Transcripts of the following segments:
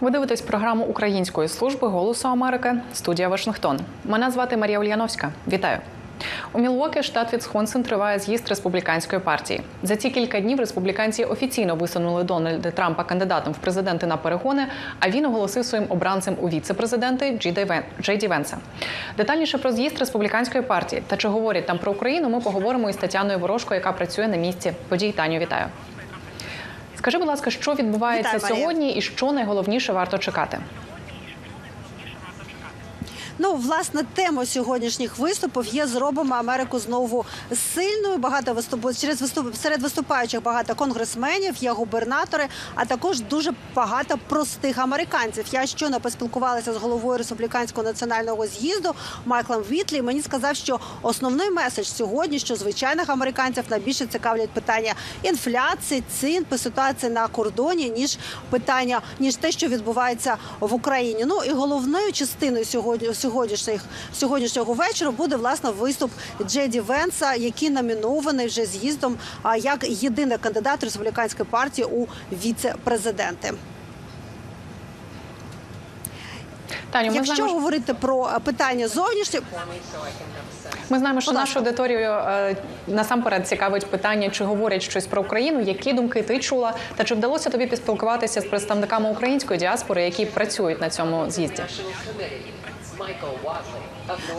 Ви дивитесь програму Української служби Голосу Америки, студія Вашингтон. Мене звати Марія Ульяновська. Вітаю. У Мілвокі, штат Вісконсин, триває з'їзд республіканської партії. За ці кілька днів республіканці офіційно висунули Дональда Трампа кандидатом в президенти на перегони. А він оголосив своїм обранцем у віце-президенти Джей Ді Венса. Детальніше про з'їзд республіканської партії та чи говорять там про Україну. Ми поговоримо із Тетяною Ворожко, яка працює на місці подій. Таню, вітаю. Скажи, будь ласка, що відбувається Вітаю, сьогодні, і що найголовніше варто чекати? Ну, власне, тема сьогоднішніх виступів є зробимо Америку знову сильною. Багато виступу через виступ серед виступаючих багато конгресменів, є губернатори, а також дуже багато простих американців. Я щойно поспілкувалася з головою республіканського національного з'їзду Майклом Вітлі. Мені сказав, що основний меседж сьогодні, що звичайних американців найбільше цікавлять питання інфляції, цін, ситуації на кордоні, ніж питання, ніж те, що відбувається в Україні. Ну і головною частиною сьогодні сьогоднішніх сьогоднішнього вечора буде власне виступ Джеді Венса, який номінований вже з'їздом як єдиний кандидат республіканської партії у віце-президенти. Ми Якщо знаємо, що- говорити про е, питання зовнішнє, Ми знаємо, що нашу аудиторію е, насамперед цікавить питання, чи говорять щось про Україну, які думки ти чула, та чи вдалося тобі поспілкуватися з представниками української діаспори, які працюють на цьому з'їзді?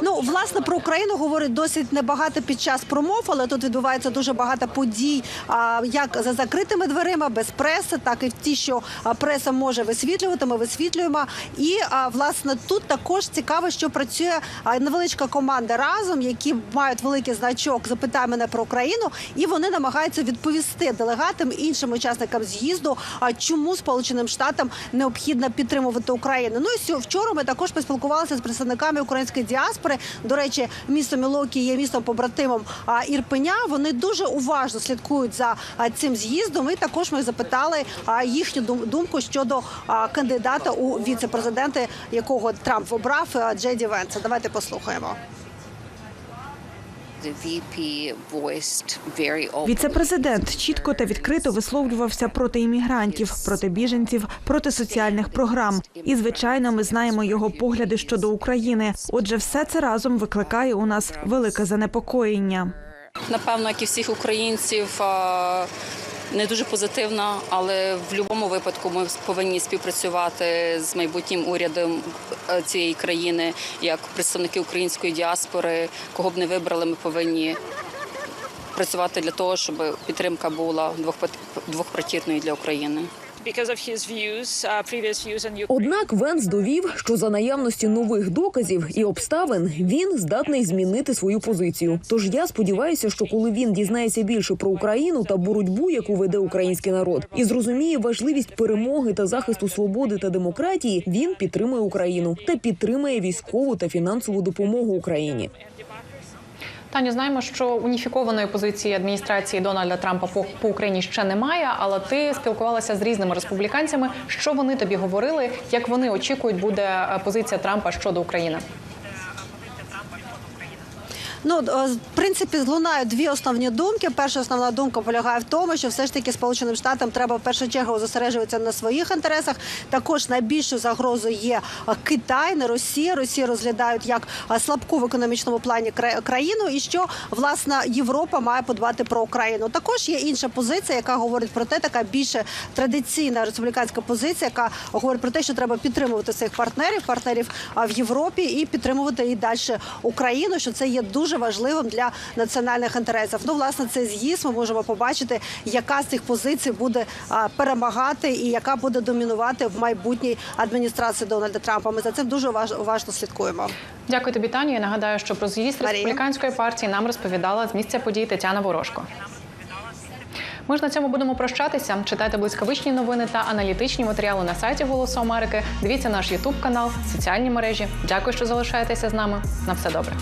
Ну, власне, про Україну говорить досить небагато під час промов, але тут відбувається дуже багато подій, як за закритими дверима, без преси, так і ті, що преса може висвітлювати. Ми висвітлюємо. І а, власне тут також цікаво, що працює невеличка команда разом, які мають великий значок Запитай мене про Україну, і вони намагаються відповісти делегатам іншим учасникам з'їзду, чому Сполученим Штатам необхідно підтримувати Україну. Ну і вчора ми також поспілкувалися з представниками української діаспори. До речі, місто Мілокі є містом побратимом Ірпеня. Вони дуже уважно слідкують за цим з'їздом. І також ми запитали їхню дум- думку щодо кандидата у віце-президенти, якого Трамп обрав а, Джеді Венса. Давайте послухаємо. Віце-президент чітко та відкрито висловлювався проти іммігрантів, проти біженців, проти соціальних програм. І звичайно, ми знаємо його погляди щодо України. Отже, все це разом викликає у нас велике занепокоєння. Напевно, як і всіх українців, а, не дуже позитивна, але в будь-якому випадку ми повинні співпрацювати з майбутнім урядом е, цієї країни, як представники української діаспори, кого б не вибрали, ми повинні працювати для того, щоб підтримка була двох двохпартійною для України. Uh. Однак Венс довів, що за наявності нових доказів і обставин він здатний змінити свою позицію. Тож я сподіваюся, що коли він дізнається більше про Україну та боротьбу, яку веде український народ, і зрозуміє важливість перемоги та захисту свободи та демократії, він підтримує Україну та підтримує військову та фінансову допомогу Україні. Таню, знаємо, що уніфікованої позиції адміністрації Дональда Трампа по, по Україні ще немає, але ти спілкувалася з різними республіканцями. Що вони тобі говорили? Як вони очікують, буде позиція Трампа щодо України? Ну, е, в принципі, лунають дві основні думки. Перша основна думка полягає в тому, що все ж таки Сполученим Штатам треба в першу чергу зосереджуватися на своїх інтересах. Також найбільшою загрозою є е, Китай, не Росія. Росію розглядають як е, слабку в економічному плані кра- країну, і що власне Європа має подбати про Україну. Також є інша позиція, яка говорить про те, така більше традиційна республіканська позиція, яка говорить про те, що треба підтримувати своїх партнерів, партнерів в Європі, і підтримувати і далі Україну. Що це є дуже важливим для національних інтересів. Ну, власне, цей з'їзд ми можемо побачити, яка з цих позицій буде перемагати і яка буде домінувати в майбутній адміністрації Дональда Трампа. Ми за цим дуже уваж- уважно слідкуємо. Дякую тобі, Таню. Я нагадаю, що про з'їзд республіканської партії нам розповідала з місця подій Тетяна Ворожко. Ми ж на цьому будемо прощатися. Читайте блискавичні новини та аналітичні матеріали на сайті Голосу Америки. Дивіться наш Ютуб канал, соціальні мережі. Дякую, що залишаєтеся з нами. На все добре.